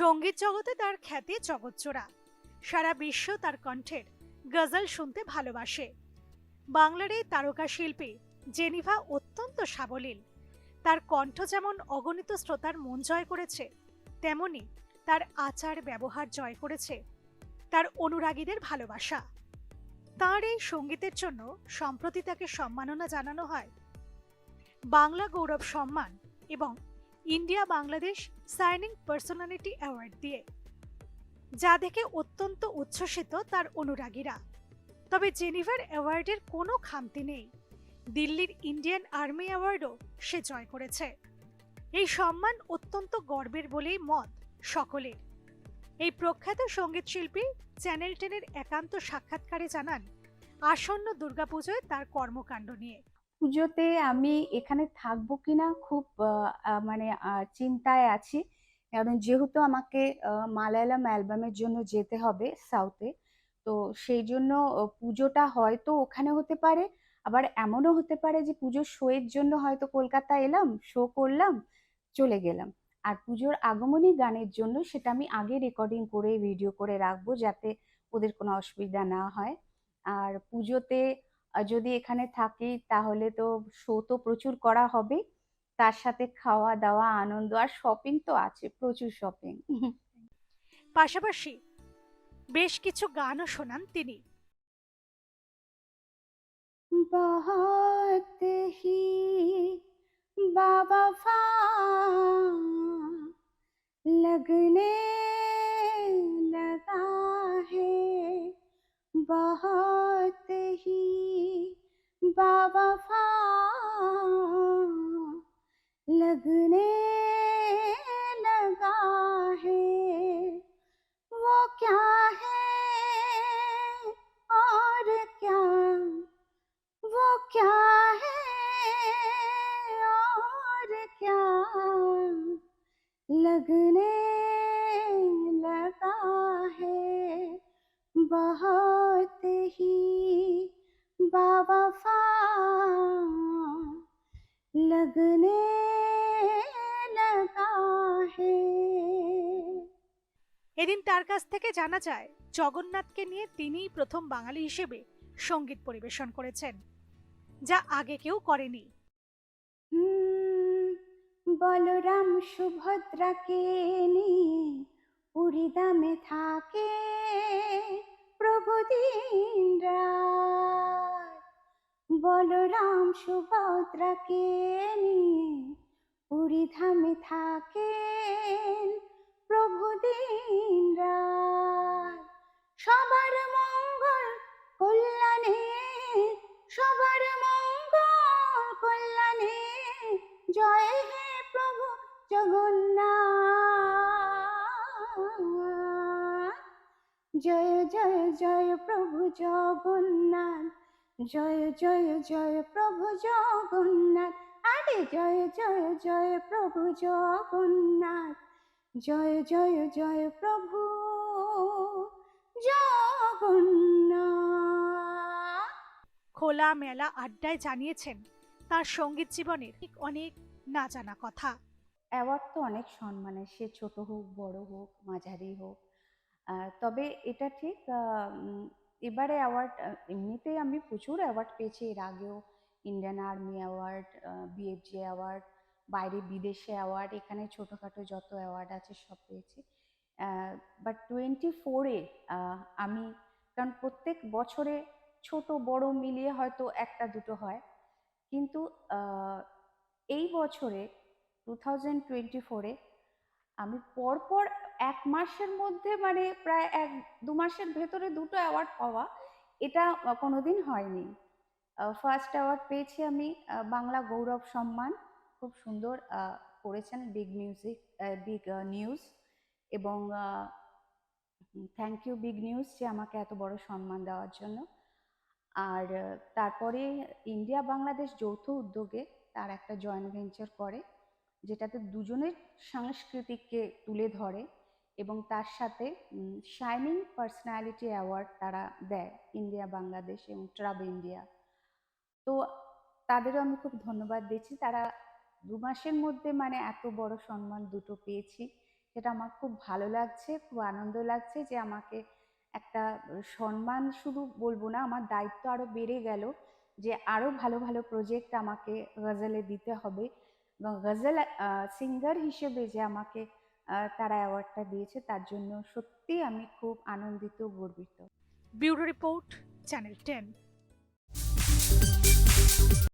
সংগীত জগতে তার খ্যাতি জগৎজোড়া। সারা বিশ্ব তার কণ্ঠের গজল শুনতে ভালোবাসে। বাংলার এই তারকা শিল্পী জেনিভা অত্যন্ত সাবলীল। তার কণ্ঠ যেমন অগণিত শ্রোতার মন জয় করেছে, তেমনি তার আচার ব্যবহার জয় করেছে, তার অনুরাগীদের ভালোবাসা। তার এই সঙ্গীতের জন্য সম্প্রতি তাকে সম্মাননা জানানো হয়। বাংলা গৌরব সম্মান এবং India Bangladesh shining personality award দিয়ে, যা দেখে অত্যন্ত উচ্ছ্বসিত তার অনুরাগীরা। তবে জেনিভার অ্যাওয়ার্ডের কোনো খামতি নেই। দিল্লির ইন্ডিয়ান আর্মি অ্যাওয়ার্ডও সে জয় করেছে। এই সম্মান অত্যন্ত গর্বের বলেই মত সকলের। এই প্রখ্যাত সংগীত শিল্পী চ্যানেল টেনের একান্ত সাক্ষাৎকারে জানান, আসন্ন দুর্গাপুজোয় তার কর্মকাণ্ড নিয়ে। পুজোতে আমি এখানে থাকব কিনা খুব মানে চিন্তায় আছি। কারণ যেহেতু আমাকে মালায়ালাম অ্যালবামের জন্য যেতে হবে সাউথে, তো সেই জন্য পুজোটা হয়তো ওখানে হতে পারে। আবার এমনও হতে পারে যে পুজোর শো এর জন্য হয়তো কলকাতা এলাম শো করলাম, চলে গেলাম। আর পুজোর আগমনী গানের জন্য সেটা আমি আগে রেকর্ডিং করে ভিডিও করে রাখব যাতে ওদের কোনো অসুবিধা না হয়। আর পুজোতে যদি এখানে থাকি তাহলে তো শো তো প্রচুর করা হবে তার সাথে খাওয়া দাওয়া আনন্দ আর শপিং তো আছে প্রচুর শপিং পাশাপাশি বেশ কিছু গানও শোনান তিনি बहुत ही बाबा लगने लगा है बहुत ही बाबा लगने लगा है। वो क्या है और क्या? वो क्या है और क्या? लगने लगा है। बहुत ही बावफा लगने लगा है এদিন তার কাছ থেকে জানা যায় জগন্নাথকে নিয়ে তিনিই প্রথম বাঙালি হিসেবে সঙ্গীত পরিবেশন করেছেন যা আগে কেউ করেনি হুম, বলরাম সুভদ্রাকে নিয়ে পুরীদামে থাকে প্রভু দিন রাত বলরাম সুভদ্রাকে নিয়ে পুরীধামে থাকেন প্রভু দিন সবার মঙ্গল কল্যাণে, সবার মঙ্গল কল্যাণে, জয় হে প্রভু জগন্নাথ। জয় জয় জয় প্রভু জগন্নাথ। জয় জয় জয় প্রভু জগন্নাথ। আরে জয় জয় জয় প্রভু জগন্নাথ। জয় জয় জয় প্রভু জগন্নাথ। খোলা মেলা আড্ডায় জানিয়েছেন তার সংগীত জীবনের ঠিক অনেক না জানা কথা। অ্যাওয়ার্ড তো অনেক সম্মানের সে ছোট হোক বড় হোক মাঝারি হোক। তবে এটা ঠিক এবারে অ্যাওয়ার্ড এমনিতে আমি প্রচুর অ্যাওয়ার্ড পেয়েছি। এর আগেও Indian army award BFG award বাইরে বিদেশে অ্যাওয়ার্ড এখানে ছোটোখাটো যত অ্যাওয়ার্ড আছে সব পেয়েছি। বাট টোয়েন্টি ফোরে আমি, কারণ প্রত্যেক বছরে ছোট বড় মিলিয়ে হয়তো একটা দুটো হয়। কিন্তু এই বছরে টু থাউজেন্ড টোয়েন্টি ফোরে আমি পরপর এক মাসের মধ্যে মানে প্রায় এক, দু মাসের ভেতরে দুটো অ্যাওয়ার্ড পাওয়া। এটা কোনোদিন হয়নি। ফার্স্ট অ্যাওয়ার্ড পেয়েছি আমি বাংলা গৌরব সম্মান। খুব সুন্দর করেছেন বিগ মিউজিক বিগ নিউজ এবং থ্যাংক ইউ বিগ নিউজ যে আমাকে এত বড় সম্মান দেওয়ার জন্য। আর তারপরে ইন্ডিয়া বাংলাদেশ যৌথ উদ্যোগে তার একটা জয়েন্ট ভেঞ্চার করে। যেটাতে দুজনের সাংস্কৃতিককে তুলে ধরে এবং তার সাথে শাইনিং পার্সোনালিটি অ্যাওয়ার্ড তারা দেয় ইন্ডিয়া, বাংলাদেশ এবং ট্রাব ইন্ডিয়া তো তাদেরও আমি খুব ধন্যবাদ দিচ্ছি। তারা দু মাসের মধ্যে মানে এত বড় সম্মান দুটো পেয়েছি সেটা আমার খুব ভালো লাগছে, খুব আনন্দ লাগছে যে আমাকে একটা সম্মান শুধু বলব না, আমার দায়িত্ব আরও বেড়ে গেল যে আরও ভালো ভালো প্রজেক্ট আমাকে গজলে দিতে হবে। এবং গজল সিঙ্গার হিসেবে যে আমাকে তারা অ্যাওয়ার্ডটা দিয়েছে, তার জন্য সত্যি আমি খুব আনন্দিত, গর্বিত। Bureau report, channel ten.